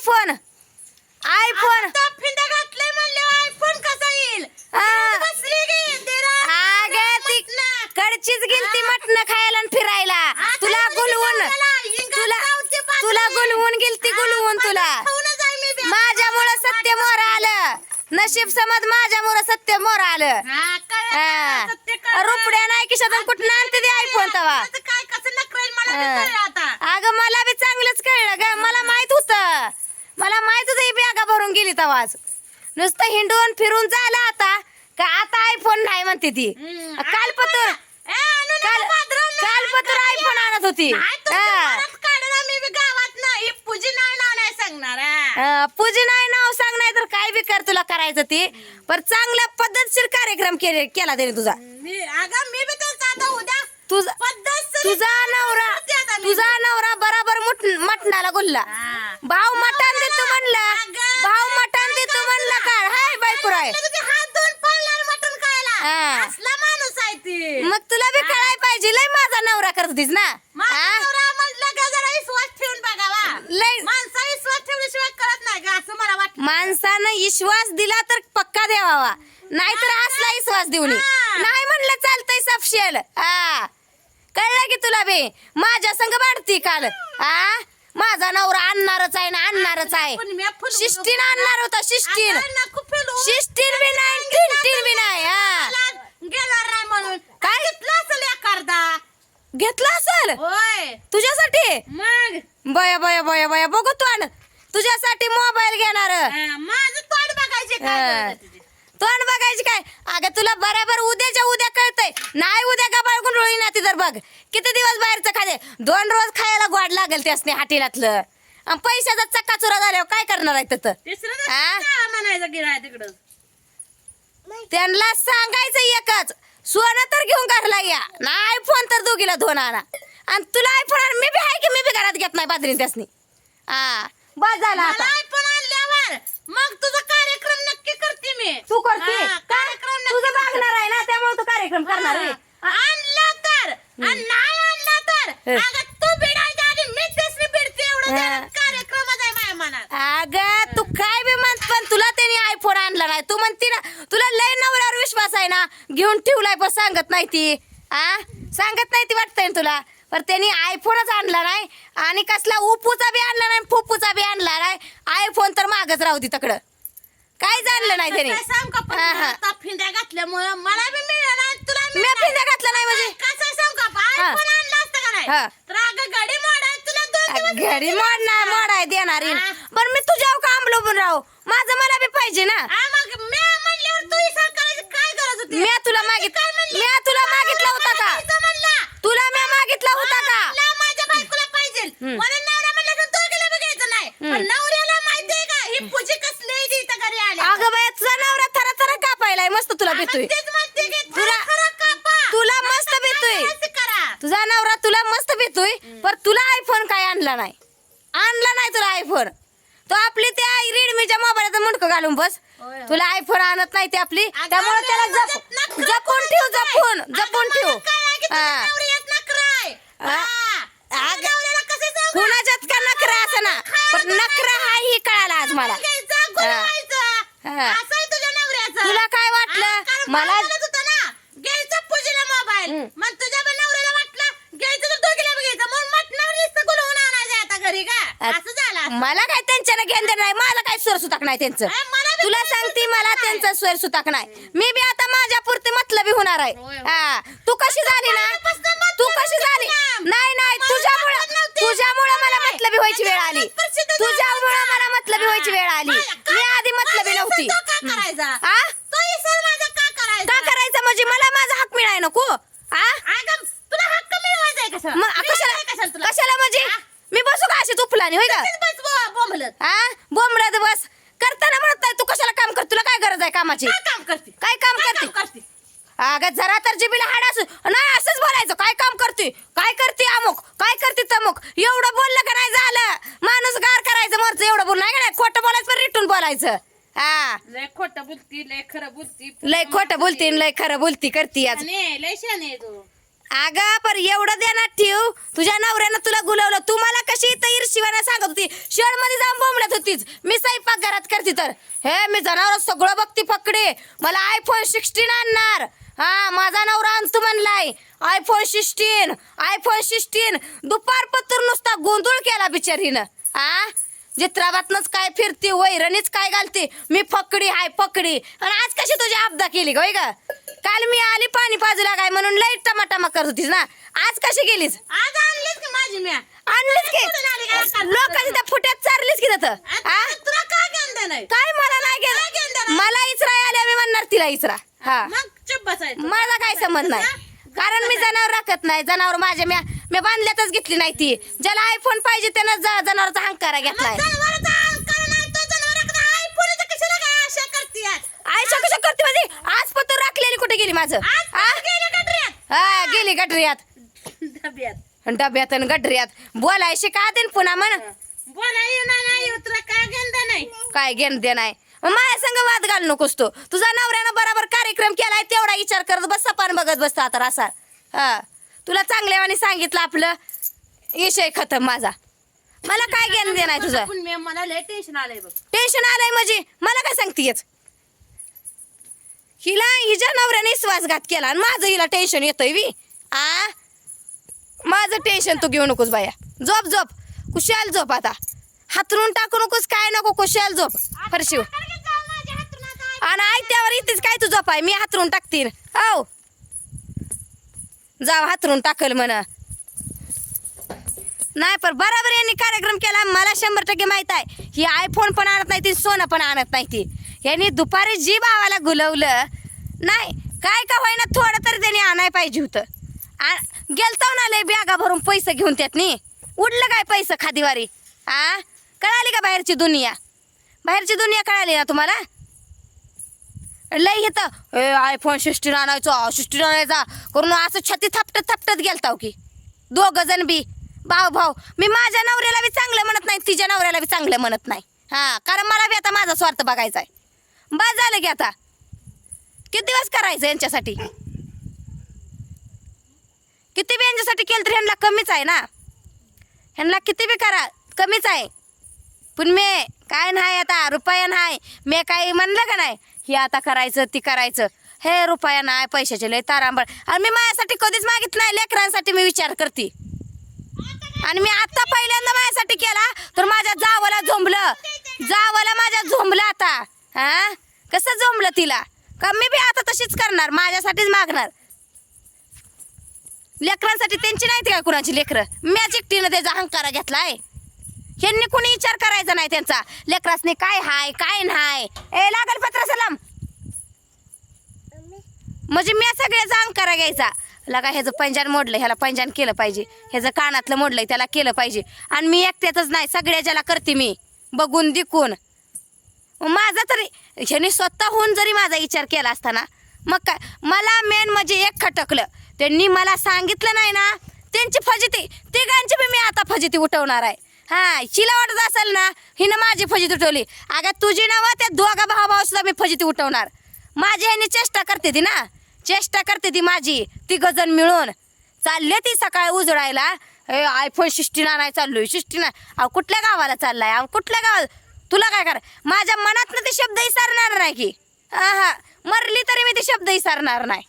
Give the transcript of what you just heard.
IPhone iPhone फिंडा म्हणले iPhone कसा येईल? कडचीच मटण खायला आणि फिरायला. तुला गुलवून तुला तुला गुलवून गेलती गुलवून तुला. माझ्यामुळं सत्य मोर आलं. नशीब समज माझ्यामुळं सत्य मोर आलं. रुपड्या नाही किशातून कुठं आणते ते आयफोन तवा. अगं मला बी चांगलंच कळलं ग. मला माहीत होत. मला माहीत होत ही बॅगा भरून गेली तवाच नुसतं हिंडून फिरून झालं आता का आता आयफोन नाही म्हणते ती. काल पत्र काल पत्र आयफोन आणत होती. पूजी नाही नाव सांग नाही तर काय बी कर तुला करायचं ते. पण चांगला पद्धतशीर कार्यक्रम केले केला त्याने तुझा. मी अगं मी बी तुझा तुझा नवरा. तुझा नवरा बराबर मटणाला गुल्ला. भाऊ मटण देतो म्हणला. भाऊ मटण देतो म्हणला काय हाय ती. मग तुला बी कळाय पाहिजे लय माझा नवरा करत होतीस ना माणसानं विश्वास दिला तर पक्का द्यावा नाहीतर असला विश्वास देऊ नये. नाही म्हणलं चालतंय सपशेल. हा. कळलं की तुला बे? माझ्या संग वाढती काल. हा माझा नवरा आणणारच आहे ना आणणारच आहे. पण मी फुल- शिस्तीन आणणार होता शिस्तीन. आता नको फिरू. शिस्तीन बी नाही बी नाही हा. मला गेला नाही म्हणून. काय? घेतला असेल एखादा? घेतला असेल? होय. तुझ्यासाठी? मग? बया बया बया बया बघू तू आण तुझ्यासाठी मोबाईल घेणार. हा, माझं तोंड बघायचे. काय? तोंड बघायची काय? अगं तुला बरोबर उद्याच्या उद्या कळतंय. नाही उद्या का बाळगून रोळी ना ती तर बघ. किती दिवस बाहेरचं खाते? दोन रोज खायला गोड लागेल त्यासने हाटीलातलं. पैशाचा चक्का चुरा झाल्यावर काय करणार आहे काय म्हणायचं गिराय तिकडं? त्यांना सांगायचं एकच. सोनं तर घेऊन घरला या. ना आयफोन तर दोघीला दोन आणा. आणि तुला आयफोन मी बी आहे की मी बी घरात घेत नाही बाजरीन त्यासनी. हा बस झाला iPhone आणल्यावर मग तुझा कार्यक्रम नक्की करते मी तू करते हा, का? कार्यक्रम नक्की तुझं. मागणार आहे ना त्यामुळे तू कार्यक्रम करणार आहे. हा. आणला तर आणि नाही आणला तर हं. अगं तू बिडायच्या आधी मी तेसरी बिडते एवढं हा. त्यानं कार्यक्रमच आहे माझ्या मनात अगं तू काय बी म्हणत पण तुला त्यांनी आयफोन आणला नाही तू म्हणती ना तुला लय नवऱ्यावर विश्वास आहे ना घेऊन ठेवलाय पण सांगत नाही ती आ सांगत नाही ती वाटतंय ना तुला पण त्यांनी आयफोनच आणला नाही आणि कसला उपूचा बी आणला नाही फुप्पूचा बी आणला नाही आयफोन तर मागच राहू दे तकडं काय आणलं नाही त्याने काय सांग का पण हा, हा. आता फिंद्या घातल्यामुळं मला बी मिळालं नाही तुला मी मिळालं. फिंद्या घातला नाही म्हणजे कसं सांग का हा. आयफोन आणला असतं का हा. नाही तर अगं गाडी मोडाय तुला दोन दिवस घरी मोडणार मोडाय देणार. हा. पण मी तुझ्यावर काम लोबून राहू माझं मला बी पाहिजे ना मग मी म्हणल्यावर तू हिसाब करायची काय गरज होती मी तुला मागित काय म्हणली? मी तुला मागितला होता का मला म्हणला. तुला मी मागितला होता का मला माझ्या बायकोला पाहिजे हम्म. म्हणून नवरा म्हणला तर दोघीला बघायचं नाही हम्म. पण नवऱ्याला माहितीये का ही पूजी कसली आहे ती इथं घरी आली अगं बाय तुझा नवरा थरा थरा कापायलाय मस्त तुला भेटतोय तुला- मस्त भेटतोय. तुझा नवरा तुला मस्त भेटतोय पण तुला आयफोन काय आणला नाही. आणला नाही तुला आयफोन तो आपली त्या रेडमीच्या मोबाईलचं मुंडकं घालून बस. तुला आयफोन आणत नाही ती आपली. त्यामुळे त्याला जप जपून ठेव जपून जपून ठेव? कुणाच्यात का नखरा असं ना? पण नखरा हा ही कळाला आज मला. तुला काय वाटलं? मला- घ्यायचा पूजेला मोबाईल. मग तुझ्या पण नवऱ्याला वाटलं घ्यायचं तर दोघीला बी घ्यायचं. मग मटणावर नुसतं गुलवून आणायचं आता घरी का? असं झालं मला काय त्यांच्याला घेण नाही. मला काय स्वर सुताक नाही त्यांचं. तुला सांगते मला. त्यांचं स्वर सुताक नाही. मी बी आता माझ्या पुरते मतलबी होणार आहे. हा. तू कशी झाली ना? तू कशी झाली. नाही नाही. तुझ्यामुळं. तुझ्यामुळं मला. मतलबी व्हायची वेळ आली. तुझ्यामुळं. मला मतलबी व्हायची वेळ आली माझ्या का- मी आधी मतलबी माझा नव्हती इसा का करायचा आ तो इसा माझा का करायचा का करायचं म्हणजे मला माझा हक मिळाय नको आ अगं, तुला हक्क मिळवायचा आहे कशाला मग मिळवायचा कशाला आहे कशाला तुला कशाला म्हणजे? मी बसू का अशी तुफलानी होय का? तेच बस बो- बोंबलत. हा? बोंबलत बस. करताना म्हणत नाही तू कशाला काम कर तुला काय गरज आहे कामाची? काय काम करते? काय काम करते? करते? अगं जरा तर जिबीला हाड असू. नाही असंच बोलायचं. काय काम करते? काय करते अमुक? काय करते तमुक? एवढं बोललं का नाही झालं? माणूस गार करायचं मरचं एवढं बोल नाही खोटं बोलायचं पण रिटून बोलायचं. हा. लय खोटं बोलती लय खरं बोलती लय खोटं बोलती आणि लय खरं बोलती करती आज. लय शाने तू. अगं पर एवढं देणार ठेव. तुझ्या नवऱ्यानं तुला गुलवलं. तू मला कशी इथं ईर्शिवाना सांगत होती? शेडमध्ये जाऊन बोंबलत होतीच मी स्वयंपाक घरात करते तर. हे मी जनावर सगळं बघती पकडे. मला आयफोन सिक्स्टीन आणणार. हा माझा नवरा आणतो म्हणलाय. आयफोन सिक्स्टीन आयफोन सिक्स्टीन दुपार पत्र नुसता गोंधळ केला बिचारीनं. आ? चित्राबातनच काय फिरती वैरणीच काय घालते? मी फकडी हाय फकडी आणि आज कशी तुझी आपदा केली गय ग? काल मी आली पाणी पाजूला काय म्हणून लई टमाटामा करत होतीस ना? आज कशी गेलीस? आज आणलीच की माझी म्या? आणलीस की? लोकांच्या त्या फुट्यात चारलीस की तिथं? हा तुला काय नाही काय मला नाही काय गेलं? मला इचरा आल्या मी म्हणणार तिला इचरा. हा. मग चुप बसायचं मला काय संबंध नाही. कारण मी जनावर राखत नाही. जनावर माझ्या म्या मी बांधल्यातच घेतली नाही ती. ज्याला आयफोन पाहिजे त्यानं ज- जनावरचा हंकारा घेतलाय. मग अहंकार नाही, तो जनावराकडे आयफोनचं कशाला काय आशा करतीयास? आयशा कशा करते माझी आज पत्र राखलेली कुठे गेली माझं. आज हा? गेले? हा गटरियात डब्यात. आणि गटरियात बोलाय शिका देन पुन्हा म्हण. काय घेणं दे नाही. माझ्या संग वाद घालू नकोस तो. तुझा नवऱ्यानं बराबर कार्यक्रम केलाय तेवढा विचार करत बस सपान बघत बसतो आता असा. हा. तुला चांगल्यावानी सांगितलं आपलं. विषय खतम माझा. मला काय घेणं दे नाही तुझं टेन्शन आलंय बघ. टेन्शन आलंय म्हणजे? मला काय सांगतेस हिला हिच्या नवऱ्याने विश्वासघात केला आणि माझं हिला टेन्शन येतोय बी. आ? माझं टेन्शन तू घेऊ नकोस बाया. झोप झोप. कुशाल झोप आता. हातरून टाकू नकोस काय नको कुशाल झोप. फरशिव आणि आई त्यावर इथेच काय तू झोप आहे? मी हातरून टाकतील हो जाव हातरून टाकल म्हणा. नाही पण बरोबर यांनी कार्यक्रम केला. मला शंभर टक्के माहीत आहे. ही आयफोन पण आणत नाही ती सोनं पण आणत नाही ती. यांनी दुपारी जी भावाला गुलवलं नाही काय का होईना थोडं तरी त्यांनी आणाय पाहिजे होतं. आ- गेलतो ना लय बॅगा भरून पैसे घेऊन त्यातनी. उडलं काय पैसे खादीवारी? आ कळाली का बाहेरची दुनिया? बाहेरची दुनिया कळाली ना तुम्हाला? लय येतं ए आयफोन सिक्स्टीन आणायचो सिक्स्टीन आणायचा. करून असं छती थापटत थापटत गेलताव की. दोघं जण बी. भाऊ भाऊ. मी माझ्या नवऱ्याला बी चांगलं म्हणत नाही तिच्या नवऱ्याला बी चांगलं म्हणत नाही. हां कारण मला बी आता माझा स्वार्थ बघायचा आहे बस झालं की आता. किती दिवस करायचं यांच्यासाठी? किती बी यांच्यासाठी केलं तर ह्यांना कमीच आहे ना. ह्यांना किती बी करा कमीच आहे. पण मी काय नाही आता रुपया नाही. मी काही म्हणलं का नाही? हे आता करायचं ती करायचं. हे रुपया नाही पैशाचे लय तारांबळ. आणि मी माझ्यासाठी कधीच मागित नाही लेकरांसाठी मी विचार करते. आणि मी आता पहिल्यांदा माझ्यासाठी केला तर माझ्या जावाला झोंबलं. जावाला माझ्या झोंबलं आता. हा? कसं जमलं तिला? का मी बी आता तशीच करणार माझ्यासाठीच मागणार? लेकरांसाठी त्यांची नाहीत का कुणाची लेकरं? मॅच एकटीनं त्याचा अहंकारा घेतलाय ह्यांनी कुणी विचार करायचा नाही त्यांचा. लेकरासने काय हाय काय नाही? ए लागल पत्र सलाम. म्हणजे मी सगळ्याचा अंकारा घ्यायचा. लगा ह्याचं पंजान मोडलं ह्याला पंजान केलं पाहिजे. ह्याचं कानातलं मोडलंय त्याला केलं पाहिजे. आणि मी एकट्यातच नाही सगळ्या ज्याला करते मी. बघून दिकून माझा तरी ह्याने स्वतःहून जरी माझा विचार केला असताना मग काय? मला मेन म्हणजे एक खटकलं. त्यांनी मला सांगितलं नाही ना त्यांची फजिती तिघांची बी मी आता फजिती उठवणार आहे. हा हिला वाटत असेल ना हिनं माझी फजिती उठवली. अगं तुझी नावं त्या दोघा भावा भाऊ सुद्धा मी फजिती उठवणार. माझी ह्याने चेष्टा करते ती ना. चेष्टा करते ती माझी ती गजन मिळून. चालले ती सकाळी उजळायला. ए आयफोन सिक्स्टीन आणाय चाललोय. सिक्स्टीन अहो कुठल्या गावाला चाललाय? अहो कुठल्या गावाला? तुला काय कर माझ्या मनातनं ते शब्द विसरणार नाही की. हा हा मरली तरी मी ते शब्द विसरणार नाही.